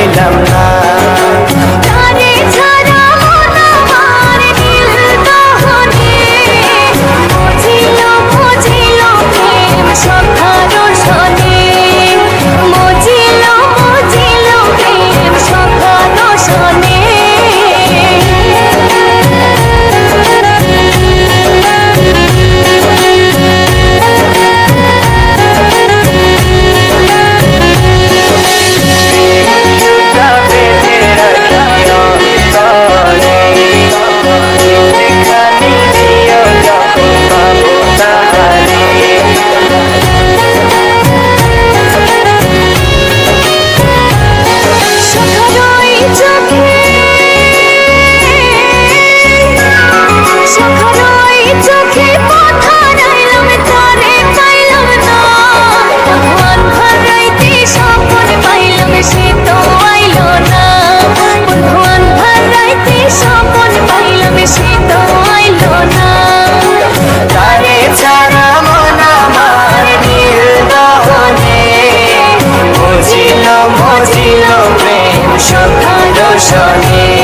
পাইলাম না সখার সনে